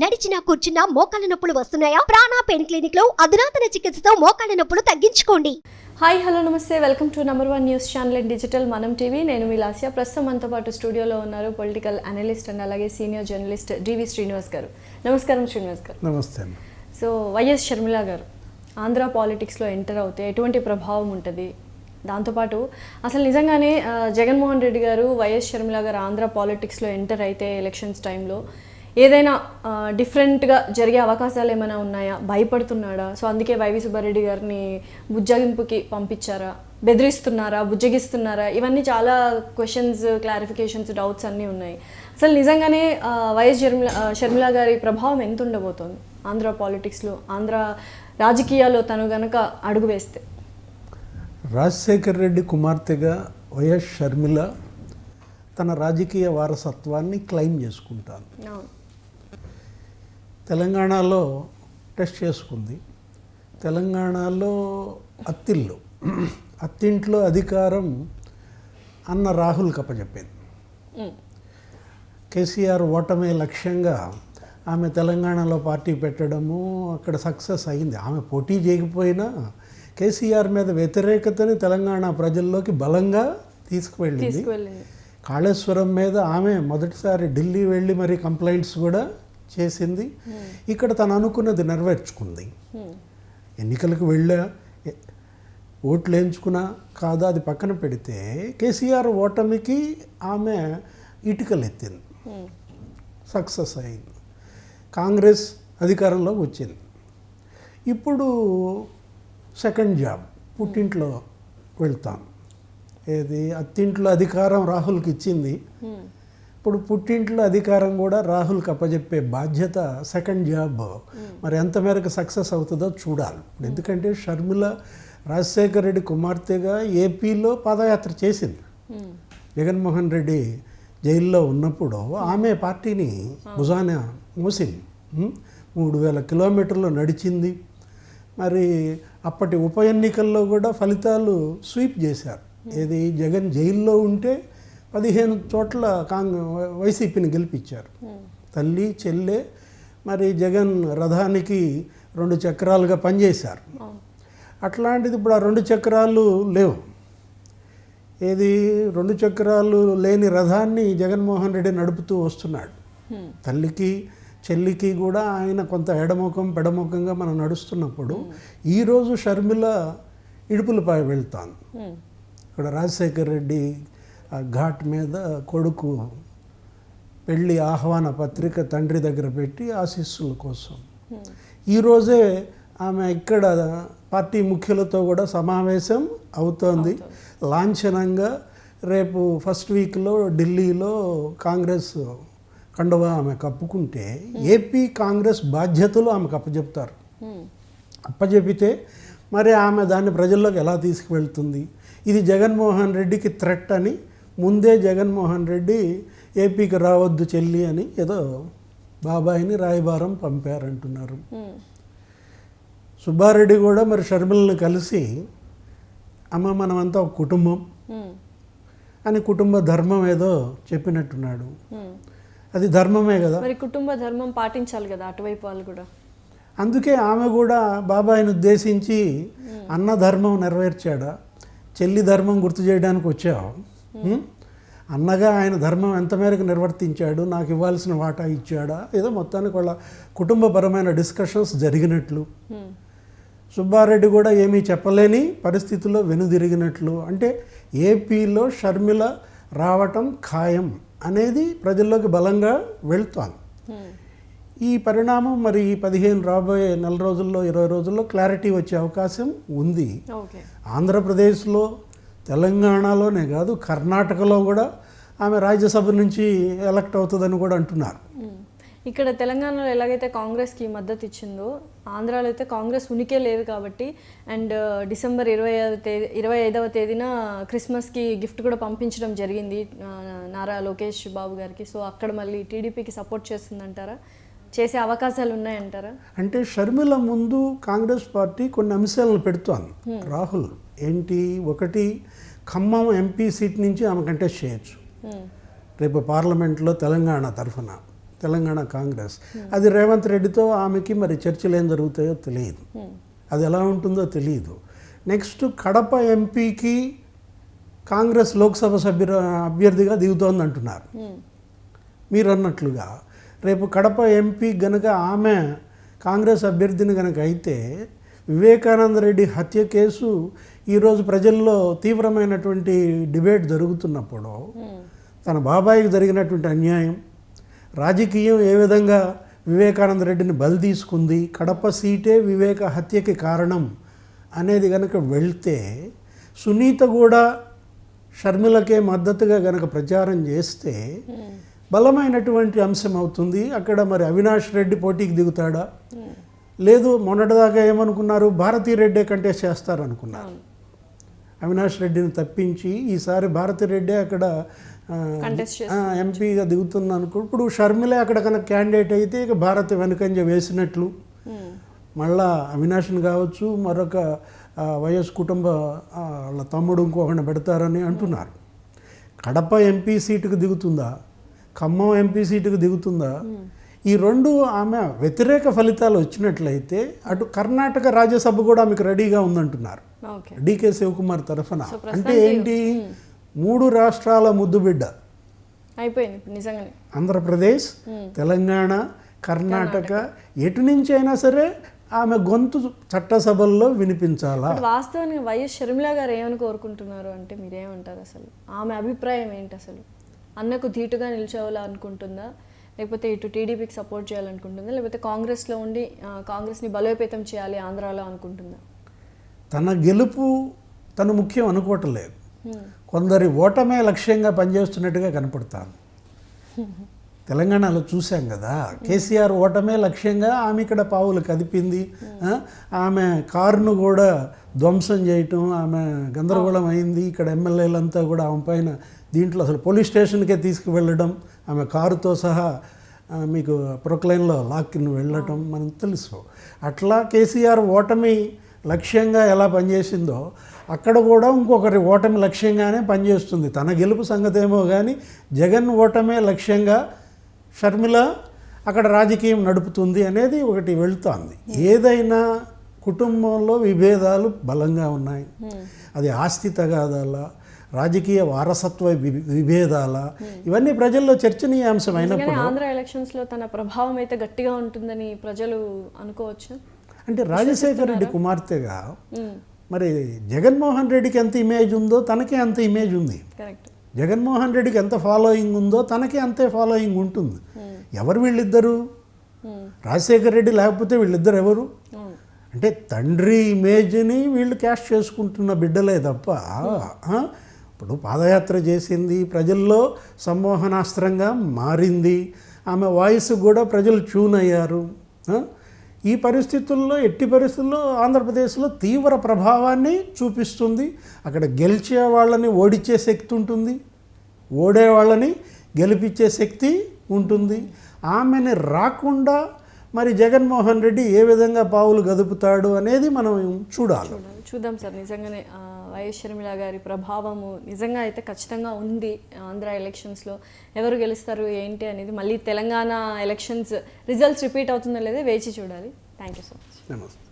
నడిచినా కూర్చున్నా మోకాళ్ళ నొప్పులు వస్తున్నాయా? ప్రాణా పెయిన్ క్లినిక్లో అధునాతన చికిత్సతో మోకాళ్ళ నొప్పులు తగ్గించుకోండి. హాయ్ హలో నమస్తే. Welcome to number one news channel and digital మనం టీవీ నేను మీ లాస్య. ప్రస్తుతం మనతో పాటు స్టూడియోలో ఉన్నారు పొలిటికల్ అనలిస్ట్ అండ్ అలాగే సీనియర్ జర్నలిస్ట్ డివి శ్రీనివాస్ గారు. నమస్కారం శ్రీనివాస్ గారు. నమస్తే సో వైఎస్ షర్మిల గారు ఆంధ్ర పాలిటిక్స్లో ఎంటర్ అవుతే ఎటువంటి ప్రభావం ఉంటుంది? దాంతోపాటు అసలు నిజంగానే జగన్మోహన్ రెడ్డి గారు వైఎస్ షర్మిల గారు ఆంధ్ర పాలిటిక్స్లో ఎంటర్ అయితే ఎలక్షన్స్ టైంలో ఏదైనా డిఫరెంట్గా జరిగే అవకాశాలు ఏమైనా ఉన్నాయా? భయపడుతున్నాడా? సో అందుకే వైవి సుబ్బారెడ్డి గారిని బుజ్జగింపుకి పంపించారా? బెదిరిస్తున్నారా? బుజ్జగిస్తున్నారా? ఇవన్నీ చాలా క్వశ్చన్స్ క్లారిఫికేషన్స్ డౌట్స్ అన్నీ ఉన్నాయి. అసలు నిజంగానే వైఎస్ షర్మిల ఆ, షర్మిల గారి ప్రభావం ఎంత ఉండబోతోంది? ఆంధ్ర పాలిటిక్స్లో ఆంధ్ర రాజకీయాల్లో తను గనక అడుగు వేస్తే. రాజశేఖర్ రెడ్డి కుమార్తెగా వైఎస్ షర్మిల తన రాజకీయ వారసత్వాన్ని క్లెయిమ్ చేసుకుంటాను తెలంగాణలో టెస్ట్ చేసుకుంది. తెలంగాణలో అత్తిల్లు అత్తింట్లో అధికారం అన్న రాహుల్ కప్పచెప్పింది. కేసీఆర్ ఓటమే లక్ష్యంగా ఆమె తెలంగాణలో పార్టీ పెట్టడము అక్కడ సక్సెస్ అయింది. ఆమె పోటీ చేయకపోయినా కేసీఆర్ మీద వ్యతిరేకతని తెలంగాణ ప్రజల్లోకి బలంగా తీసుకువెళ్ళింది. కాళేశ్వరం మీద ఆమె మొదటిసారి ఢిల్లీ వెళ్ళి మరి కంప్లైంట్స్ కూడా చేసింది. ఇక్కడ తను అనుకున్నది నెరవేర్చుకుంది. ఉమ్. ఎన్నికలకు వెళ్ళా ఓట్లు వేయించుకున్నా కాదా అది పక్కన పెడితే కేసీఆర్ ఓటమికి ఆమె ఇటుకలు ఎత్తింది ఉమ్. సక్సెస్ అయింది. కాంగ్రెస్ అధికారంలోకి వచ్చింది. ఇప్పుడు సెకండ్ జాబ్ పుట్టింట్లో వెళ్తాం. ఏది అత్తింట్లో అధికారం రాహుల్కి ఇచ్చింది. ఇప్పుడు పుట్టింట్లో అధికారం కూడా రాహుల్కి అప్పచెప్పే బాధ్యత సెకండ్ జాబ్ మరి ఎంత మేరకు సక్సెస్ అవుతుందో చూడాలి. ఇప్పుడు ఎందుకంటే షర్మిల రాజశేఖర్ రెడ్డి కుమార్తెగా ఏపీలో పాదయాత్ర చేసింది. జగన్మోహన్ రెడ్డి జైల్లో ఉన్నప్పుడు ఆమె పార్టీని భుజాన మోసింది? మూడు వేల కిలోమీటర్లు నడిచింది. మరి అప్పటి ఉప ఎన్నికల్లో కూడా ఫలితాలు స్వీప్ చేశారు. ఏది? జగన్ జైల్లో ఉంటే పదిహేను చోట్ల కాంగ్ వైసీపీని గెలిపించారు. తల్లి చెల్లె మరి జగన్ రథానికి రెండు చక్రాలుగా పనిచేశారు. అవును. అట్లాంటిది ఇప్పుడు ఆ రెండు చక్రాలు లేవు. ఏది? రెండు చక్రాలు లేని రథాన్ని జగన్మోహన్ రెడ్డి నడుపుతూ వస్తున్నాడు. ఉమ్. తల్లికి చెల్లికి కూడా ఆయన కొంత ఎడముఖం పెడముఖంగా మనం నడుస్తున్నప్పుడు ఈరోజు షర్మిల ఇడుపులపై వెళ్తాను. ఇక్కడ రాజశేఖర్ రెడ్డి ఘాట్ మీద కొడుకు పెళ్ళి ఆహ్వాన పత్రిక తండ్రి దగ్గర పెట్టి ఆశీస్సుల కోసం. ఈరోజే ఆమె ఇక్కడ పార్టీ ముఖ్యులతో కూడా సమావేశం అవుతోంది. లాంఛనంగా రేపు ఫస్ట్ వీక్లో ఢిల్లీలో కాంగ్రెస్ కండువా ఆమె కప్పుకుంటే ఏపీ కాంగ్రెస్ బాధ్యతలు ఆమెకు అప్పచెప్తారు ఉమ్. అప్పచెపితే మరి ఆమె దాన్ని ప్రజల్లోకి ఎలా తీసుకువెళ్తుంది? ఇది జగన్మోహన్ రెడ్డికి థ్రెట్ అని ముందే జగన్మోహన్ రెడ్డి ఏపీకి రావద్దు చెల్లి అని ఏదో బాబాయిని రాయబారం పంపారంటున్నారు. సుబ్బారెడ్డి కూడా మరి షర్మిలను కలిసి అమ్మ మనమంతా ఒక కుటుంబం. అని కుటుంబ ధర్మం ఏదో చెప్పినట్టున్నాడు. అది ధర్మమే కదా మరి కుటుంబ ధర్మం పాటించాలి కదా అటువైపు వాళ్ళు కూడా అందుకే ఆమె కూడా బాబాయిని ఉద్దేశించి అన్న ధర్మం నెరవేర్చాడా చెల్లి ధర్మం గుర్తు చేయడానికి వచ్చావు? అన్నగా ఆయన ధర్మం ఎంత మేరకు నిర్వర్తించాడు నాకు ఇవ్వాల్సిన వాటా ఇచ్చాడా? ఏదో మొత్తానికి వాళ్ళ కుటుంబపరమైన డిస్కషన్స్ జరిగినట్లు. సుబ్బారెడ్డి కూడా ఏమీ చెప్పలేని పరిస్థితుల్లో వెనుదిరిగినట్లు. అంటే ఏపీలో షర్మిల రావటం ఖాయం అనేది ప్రజల్లోకి బలంగా వెళ్తోంది. ఉమ్. ఈ పరిణామం మరి ఈ పదిహేను రాబోయే నెల రోజుల్లో ఇరవై రోజుల్లో క్లారిటీ వచ్చే అవకాశం ఉంది. ఆంధ్రప్రదేశ్లో తెలంగాణలోనే కాదు కర్ణాటకలో కూడా ఆమె రాజ్యసభ నుంచి ఎలక్ట్ అవుతుందని కూడా అంటున్నారు. ఇక్కడ తెలంగాణలో ఎలాగైతే కాంగ్రెస్కి మద్దతు ఇచ్చిందో ఆంధ్రాలో అయితే కాంగ్రెస్ ఉనికే లేదు కాబట్టి అండ్ uh, డిసెంబర్ ఇరవై ఐదవ తేదీ ఇరవై ఐదవ తేదీన క్రిస్మస్కి గిఫ్ట్ కూడా పంపించడం జరిగింది uh, నారా లోకేష్ బాబు గారికి. సో అక్కడ మళ్ళీ టీడీపీకి సపోర్ట్ చేస్తుందంటారా? చేసే అవకాశాలు ఉన్నాయంటారా? అంటే షర్మిల ముందు కాంగ్రెస్ పార్టీ కొన్ని అంశాలను పెడుతోంది. రాహుల్ ఏంటి? ఒకటి ఖమ్మం ఎంపీ సీట్ నుంచి ఆమె కంటెస్ట్ చేయొచ్చు. రేపు పార్లమెంట్లో తెలంగాణ తరఫున తెలంగాణ కాంగ్రెస్. అది రేవంత్ రెడ్డితో ఆమెకి మరి చర్చలు ఏం జరుగుతాయో తెలియదు. అది ఎలా ఉంటుందో తెలియదు. నెక్స్ట్ కడప ఎంపీకి కాంగ్రెస్ లోక్సభ సభ్యుల అభ్యర్థిగా దిగుతోంది అంటున్నారు మీరు అన్నట్లుగా రేపు కడప ఎంపీ గనక ఆమె కాంగ్రెస్ అభ్యర్థిని గనక అయితే వివేకానంద రెడ్డి హత్య కేసు ఈరోజు ప్రజల్లో తీవ్రమైనటువంటి డిబేట్ జరుగుతున్నప్పుడు తన బాబాయికి జరిగినటువంటి అన్యాయం రాజకీయం ఏ విధంగా వివేకానంద రెడ్డిని బలి తీసుకుంది కడప సీటే వివేక హత్యకి కారణం అనేది కనుక వెళ్తే సునీత కూడా షర్మిలకే మద్దతుగా గనక ప్రచారం చేస్తే బలమైనటువంటి అంశం అవుతుంది. అక్కడ మరి అవినాష్ రెడ్డి పోటీకి దిగుతాడా? లేదు మొన్నటిదాకా ఏమనుకున్నారు? భారతీ రెడ్డే కంటెస్ట్ చేస్తారనుకున్నారు. అవినాష్ రెడ్డిని తప్పించి ఈసారి భారతి రెడ్డి అక్కడ ఎంపీగా దిగుతుంది అనుకో ఇప్పుడు షర్మిలే అక్కడ కనుక క్యాండిడేట్ అయితే ఇక భారతి వెనుకంజ వేసినట్లు. మళ్ళా అవినాష్ని కావచ్చు మరొక వైఎస్ కుటుంబ వాళ్ళ తమ్ముడు ఇంకొకరిని పెడతారని అంటున్నారు. కడప ఎంపీ సీటుకు దిగుతుందా? ఖమ్మం ఎంపీ సీటుకు దిగుతుందా? ఈ రెండు ఆమె వ్యతిరేక ఫలితాలు వచ్చినట్లయితే అటు కర్ణాటక రాజ్యసభ కూడా ఆమెకు రెడీగా ఉందంటున్నారు. డికే శివకుమార్ తరఫున. అంటే ఏంటి? మూడు రాష్ట్రాల ముద్దుబిడ్డ అయిపోయింది నిజంగానే. ఆంధ్రప్రదేశ్ తెలంగాణ కర్ణాటక ఎటు నుంచి అయినా సరే ఆమె గొంతు చట్టసభల్లో వినిపించాలా? వాస్తవానికి వైఎస్ షర్మిల గారు ఏమని కోరుకుంటున్నారు అంటే మీరేమంటారు అసలు? ఆమె అభిప్రాయం ఏంటి అసలు? అన్నకు ధీటుగా నిల్చోవాలనుకుంటుందా లేకపోతే ఇటు టీడీపీకి సపోర్ట్ చేయాలనుకుంటుందా? లేకపోతే కాంగ్రెస్లో ఉండి కాంగ్రెస్ని బలోపేతం చేయాలి ఆంధ్రాలో అనుకుంటుందా? తన గెలుపు తను ముఖ్యం అనుకోవటం లేదు. కొందరి ఓటమే లక్ష్యంగా పనిచేస్తున్నట్టుగా కనపడతాను. తెలంగాణలో చూసాం కదా కేసీఆర్ ఓటమే లక్ష్యంగా ఆమె ఇక్కడ పావులు కదిపింది. ఆమె కారును కూడా ధ్వంసం చేయటం ఆమె గందరగోళం అయింది. ఇక్కడ ఎమ్మెల్యేలంతా కూడా ఆమె పైన దీంట్లో అసలు పోలీస్ స్టేషన్కే తీసుకువెళ్ళడం ఆమె కారుతో సహా మీకు ప్రొక్లైన్లో లాక్కిని వెళ్ళటం మనకు తెలుసు. అట్లా కేసీఆర్ ఓటమి లక్ష్యంగా ఎలా పనిచేసిందో అక్కడ కూడా ఇంకొకరి ఓటమి లక్ష్యంగానే పనిచేస్తుంది. తన గెలుపు సంగతి ఏమో కానీ జగన్ ఓటమే లక్ష్యంగా షర్మిల అక్కడ రాజకీయం నడుపుతుంది అనేది ఒకటి వెళ్తోంది. ఏదైనా కుటుంబంలో విభేదాలు బలంగా ఉన్నాయి. అది ఆస్తి తగాదాల రాజకీయ వారసత్వ విభేదాల ఇవన్నీ ప్రజల్లో చర్చనీయాంశం అయినప్పుడు ఆంధ్ర ఎలక్షన్స్లో తన ప్రభావం అయితే గట్టిగా ఉంటుందని ప్రజలు అనుకోవచ్చు? అంటే రాజశేఖర రెడ్డి కుమార్తెగా మరి జగన్మోహన్ రెడ్డికి ఎంత ఇమేజ్ ఉందో తనకే అంత ఇమేజ్ ఉంది. జగన్మోహన్ రెడ్డికి ఎంత ఫాలోయింగ్ ఉందో తనకి అంతే ఫాలోయింగ్ ఉంటుంది. ఎవరు వీళ్ళిద్దరు? రాజశేఖర రెడ్డి లేకపోతే వీళ్ళిద్దరు ఎవరు? అంటే తండ్రి ఇమేజ్ని వీళ్ళు క్యాష్ చేసుకుంటున్న బిడ్డలే తప్ప ఇప్పుడు పాదయాత్ర చేసింది ప్రజల్లో సమ్మోహనాస్త్రంగా మారింది. ఆమె వాయిస్ కూడా ప్రజలు ట్యూన్ అయ్యారు ఈ పరిస్థితుల్లో ఎట్టి పరిస్థితుల్లో ఆంధ్రప్రదేశ్లో తీవ్ర ప్రభావాన్ని చూపిస్తుంది. అక్కడ గెలిచే వాళ్ళని ఓడించే శక్తి ఉంటుంది. ఓడే వాళ్ళని గెలిపించే శక్తి ఉంటుంది. ఆమెని రాకుండా మరి జగన్మోహన్ రెడ్డి ఏ విధంగా పావులు గదుపుతాడు అనేది మనం చూడాలి. చూద్దాం సార్. నిజంగానే వైఎస్ షర్మిల గారి ప్రభావము నిజంగా అయితే ఖచ్చితంగా ఉంది ఆంధ్ర ఎలక్షన్స్లో. ఎవరు గెలుస్తారు ఏంటి అనేది మళ్ళీ తెలంగాణ ఎలక్షన్స్ రిజల్ట్స్ రిపీట్ అవుతుందో లేదో వేచి చూడాలి. థ్యాంక్ యూ సో మచ్ నమస్తే.